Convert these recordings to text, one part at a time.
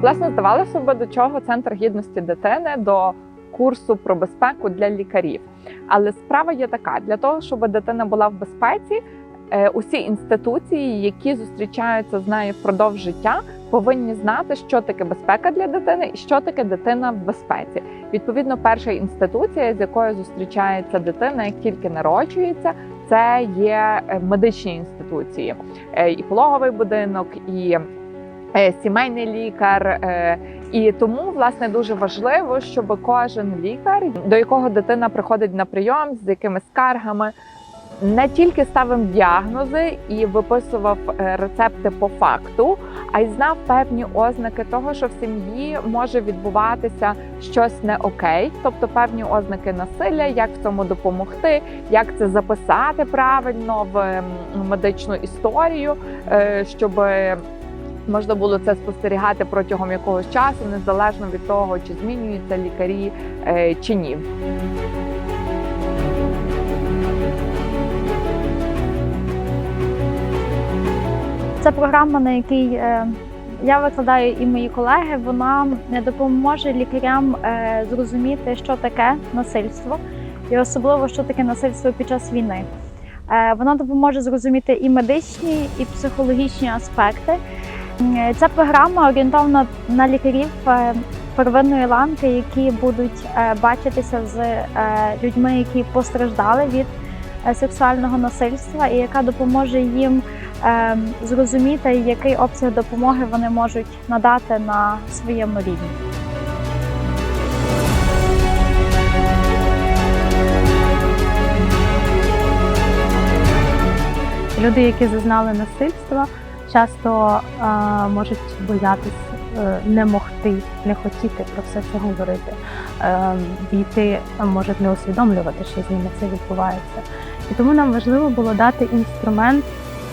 Власне, здавалося б, до чого центр гідності дитини до курсу про безпеку для лікарів. Але справа є така: для того, щоб дитина була в безпеці, е, усі інституції, які зустрічаються з нею впродовж життя, повинні знати, що таке безпека для дитини і що таке дитина в безпеці. Відповідно, перша інституція, з якою зустрічається дитина, як тільки народжується, це є е, медичні інституції, Е, і пологовий будинок, і сімейний лікар. е, І тому власне дуже важливо, щоб кожен лікар, до якого дитина приходить на прийом з якимись скаргами, не тільки ставив діагнози і виписував е, рецепти по факту, а й знав певні ознаки того, що в сім'ї може відбуватися щось не окей, тобто певні ознаки насилля, як в цьому допомогти, як це записати правильно в медичну історію, е, щоб можна було це спостерігати протягом якогось часу, незалежно від того, чи змінюються лікарі е, чи ні. Це програма, на якій е, я викладаю і мої колеги. Вона допоможе лікарям е, зрозуміти, що таке насильство, і особливо що таке насильство під час війни. Вона допоможе зрозуміти і медичні, і психологічні аспекти. Е, Ця програма орієнтована на лікарів е, первинної ланки, які будуть е, бачитися з людьми, які постраждали від сексуального насильства, і яка допоможе їм зрозуміти, який обсяг допомоги вони можуть надати на своєму рівні. Люди, які зазнали насильства, часто е, можуть боятись е, не могти, не хотіти про все це говорити. Е, діти можуть не усвідомлювати, що з ними це відбувається. І тому нам важливо було дати інструмент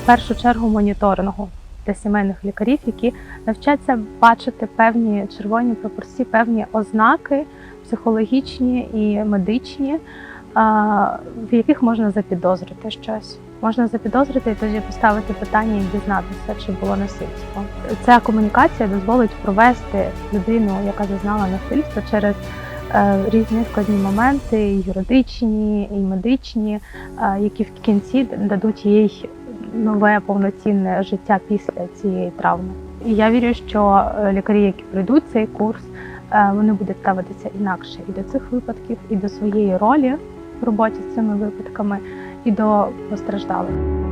в першу чергу моніторингу для сімейних лікарів, які навчаться бачити певні червоні пропорції, певні ознаки психологічні і медичні, а, в яких можна запідозрити щось. Можна запідозрити і тоді поставити питання і дізнатися, чи було насильство. Ця комунікація дозволить провести людину, яка зазнала насильство, через е, різні складні моменти, і юридичні і медичні, е, які в кінці дадуть їй нове повноцінне життя після цієї травми. І я вірю, що е, лікарі, які пройдуть цей курс, вони будуть ставитися інакше і до цих випадків, і до своєї ролі роботі з цими випадками, і до постраждалих.